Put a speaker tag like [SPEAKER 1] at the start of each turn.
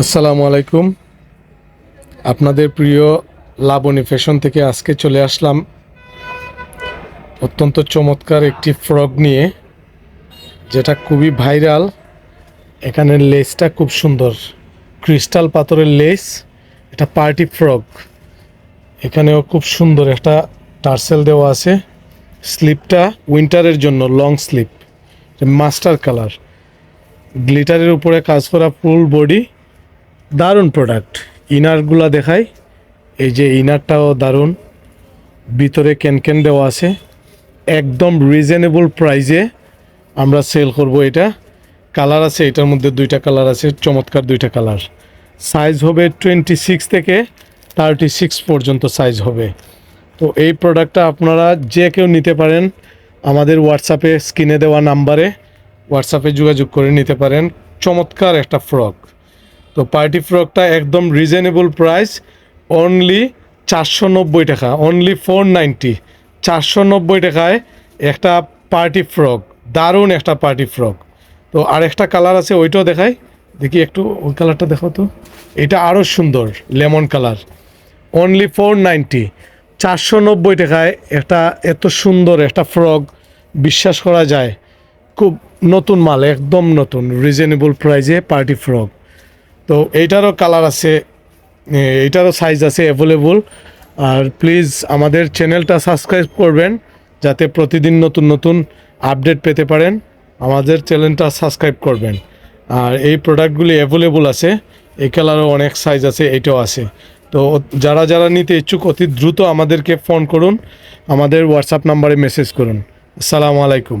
[SPEAKER 1] আসসালামু আলাইকুম। আপনাদের প্রিয় লাবণী ফ্যাশন থেকে আজকে চলে আসলাম অত্যন্ত চমৎকার একটি ফ্রক নিয়ে, যেটা খুবই ভাইরাল। এখানের লেসটা খুব সুন্দর। ক্রিস্টাল পাথরের লেস, এটা পার্টি ফ্রক। এখানেও খুব সুন্দর একটা টার্সেল দেওয়া আছে। স্লিপটা উইন্টারের জন্য, লং স্লিপ। Master colour. গ্লিটারের উপরে কাজ করা ফুল বডি। দারুণ প্রোডাক্ট ইনারগুলা দেখাই। এই যে ইনারটাও দারুণ। ভিতরে ক্যানক্যান দেওয়া আছে। একদম রিজনেবল প্রাইজে আমরা সেল করব এটা। কালার আছে, এটার মধ্যে দুইটা কালার আছে, চমৎকার দুইটা কালার সাইজ হবে টোয়েন্টি সিক্স থেকে থার্টি সিক্স পর্যন্ত সাইজ হবে। তো এই প্রোডাক্টটা আপনারা যে কেউ নিতে পারেন, আমাদের হোয়াটসঅ্যাপে স্ক্রিনে দেওয়া নাম্বারে হোয়াটসঅ্যাপে যোগাযোগ করে নিতে পারেন। চমৎকার একটা ফ্রক তো পার্টি ফ্রকটা একদম রিজনেবল প্রাইস অনলি চারশো নব্বই টাকা অনলি ফোর নাইনটি চারশো নব্বই টাকায় একটা পার্টি ফ্রক, দারুণ একটা পার্টি ফ্রক। তো আর একটা কালার আছে, ওইটাও দেখাই, দেখি একটু ওই কালারটা দেখো তো। এটা আরও সুন্দর lemon colour only four ninety চারশো নব্বই টাকায় একটা এত সুন্দর একটা ফ্রক, বিশ্বাস করা যায়, খুব নতুন মাল, একদম নতুন রিজনেবল প্রাইজে পার্টি ফ্রক। তো এইটারও কালার আছে এইটারও সাইজ আছে অ্যাভেলেবল আর প্লিজ আমাদের চ্যানেলটা সাবস্ক্রাইব করবেন, যাতে প্রতিদিন নতুন নতুন আপডেট পেতে পারেন। আমাদের চ্যানেলটা সাবস্ক্রাইব করবেন। আর এই প্রোডাক্টগুলি অ্যাভেলেবল আছে, এই কালারও অনেক সাইজ আছে এটাও আছে। তো যারা যারা নিতে ইচ্ছুক, অতি দ্রুত আমাদেরকে ফোন করুন, আমাদের হোয়াটসঅ্যাপ নাম্বারে মেসেজ করুন। আসসালামু আলাইকুম।